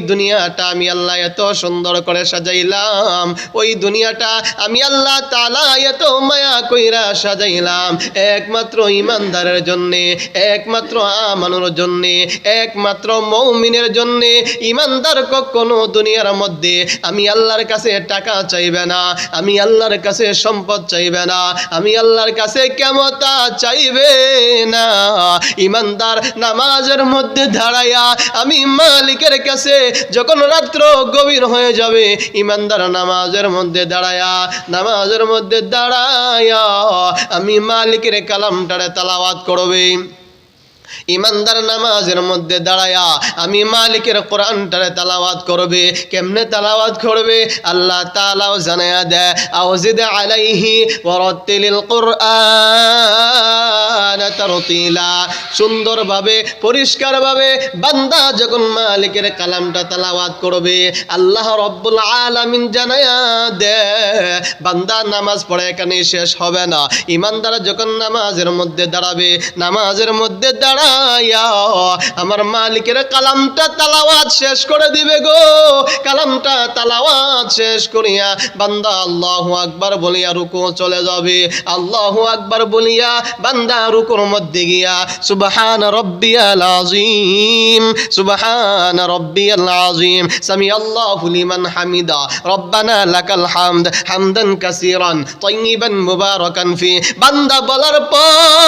দুনিয়াটা আমি আল্লাহ এত সুন্দর করে সাজাইলাম। ওই দুনিয়াটা আমি আল্লাহ তালা এত মায়া কইরা সাজাইলাম। একমাত্র ইমানদারের জন্যে, একমাত্র আমানোর জন্যে, একমাত্র মৌমিনের জন্যে ইমানদার কখনো দুনিয়ার মধ্যে আমি আল্লাহর কাছে টাকা চাইবে না, আমি আল্লাহর কাছে সম্পদ চাইবে না, আমি আল্লাহর কাছে কেমতা চাইবে না। ইমানদার নামাজের মধ্যে দাঁড়াইয়া আমি মালিকের কাছে যখন রাত্র গভীর হয়ে যাবে, ইমানদার নামাজের মধ্যে দাঁড়ায়া, নামাজের মধ্যে দাঁড়ায়া আমি মালিকের কালামটারে তালাওয়াত করবে। ইমানদার নামাজের মধ্যে দাঁড়ায়া আমি মালিকের কোরআনটারে তালাওয়াত করবে, কেমনে তালাওয়াত করবে? আল্লাহ তালাও জানায়া দেয় আওজিদ আলাইহি ওয়ারাত্তিলিল কুরআন তারতিলা। সুন্দরভাবে, পরিষ্কারভাবে বান্দা যখন মালিকের কালামটা তালাওয়াত করবে, আল্লাহ রব্বুল আলামিন জানায়া দে বান্দা নামাজ পড়ে এখানে শেষ হবে না। ইমানদার যখন নামাজের মধ্যে দাঁড়াবে, নামাজের মধ্যে আমার মালিকের কালামটা তালাওয়াত শেষ করে দিবে গো। কালামটা তালাওয়াত শেষ করিয়া বান্দা আল্লাহু আকবার বলিয়া রুকু চলে যাবে। আল্লাহু আকবার বলিয়া বান্দা রুকুর মধ্যে গিয়া, সুবহান রব্বিয়াল আযীম, সুবহান রব্বিয়াল আযীম, সামি আল্লাহু লিমান হামিদা, রব্বানা লাকাল হামদ, হামদান কাসীরান তাইয়িবান মুবারাকান ফি। বান্দা বলার পর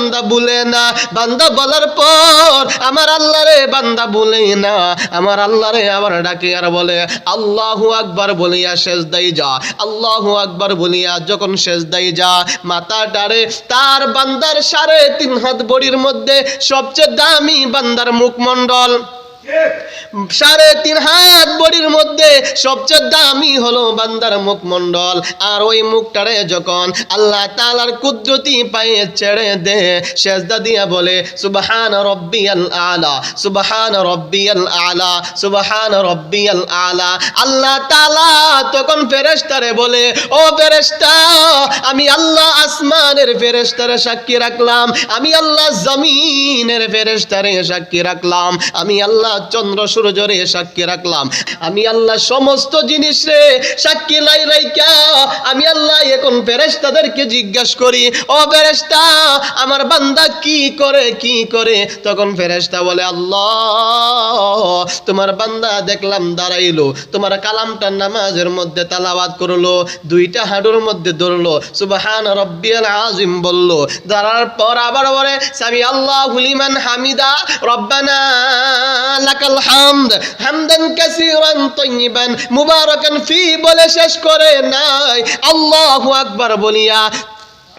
বান্দা বলে না, বান্দা বলার পর আমার আল্লাহ রে বান্দা বলে না, আমার আল্লাহ রে আবার ডাকে আর বলে, আল্লাহু আকবার বলিয়া শেষ দাই যা, আল্লাহু আকবার বলিয়া যখন শেষ দাই যা মাথা ডারে তার বান্দার সাড়ে তিন হাত বড়ির মধ্যে সবচেয়ে দামি বান্দার মুখমণ্ডল। সাড়ে তিন হাত বডির মধ্যে সবচেয়ে দামি হলো বান্দার মুখমণ্ডল। আর ওই মুখটারে যখন আল্লাহ তালার কুদরতি পায়ে ছেড়ে দে, সেজদা দিয়া বলে, সুবহান রব্বিয়াল আলা, সুবহান রব্বিয়াল আলা, সুবহান রব্বিয়াল আলা। আল্লাহ তালা তখন ফেরেশতারে বলে, ও ফেরেশতা, আমি আল্লাহ আসমানের ফেরেস্তারে সাক্ষী রাখলাম, আমি আল্লাহ জমিনের ফেরেশতারে সাক্ষী রাখলাম, আমি আল্লাহ চন্দ্র সূর্য রে সাক্ষী রাখলাম। আমি আল্লাহ সমস্ত জিনিস রে সাক্ষী লাই রাইকা আমি আল্লাহ এখন ফেরেশতাদেরকে জিজ্ঞাসা করি, ও ফেরেশতা, আমার বান্দা কি করে কি করে? তখন ফেরেশতা বলে, আল্লাহ, তোমার বান্দা দেখলাম দাঁড়াইলো, তোমার কালামটা নামাজের মধ্যে তালাবাদ করল, দুইটা হাঁটুর মধ্যে ধরলো, সুবহান রব্বিয়াল আযীম বলল দাঁড়ার পর আবার বলে, সামি আল্লাহ লিমান হামিদা, রব্বানা লাকাল হামদ, হামদান কাসীরান তাইয়িবান, মুবারাকান ফি বলে শেষ করে নাই। আল্লাহু আকবার বলিয়া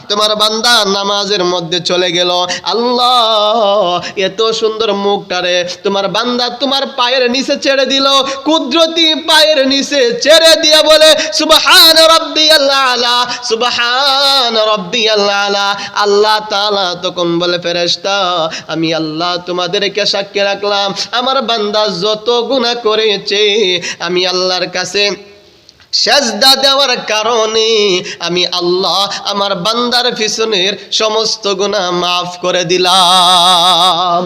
তোমার বান্দা নামাজের মধ্যে চলে গেল। আল্লাহ, এত সুন্দর মুখটারে তোমার বান্দা তোমার পায়ের নিচে ছেড়ে দিল। কুদরতি পায়ের নিচে ছেড়ে দিয়ে বলে, সুবহান রাব্বিয়াল আলা, সুবহান রাব্বিয়াল আলা। আল্লাহ তাআলা তখন বলে, ফেরেশতা, আমি আল্লাহ তোমাদেরকে সাক্ষী রাখলাম। আমার বান্দা যত গুনাহ করেছে, আমি আল্লাহর কাছে সেজদা দেওয়ার কারণে আমি আল্লাহ আমার বান্দার পিছনের সমস্ত গুনাহ মাফ করে দিলাম।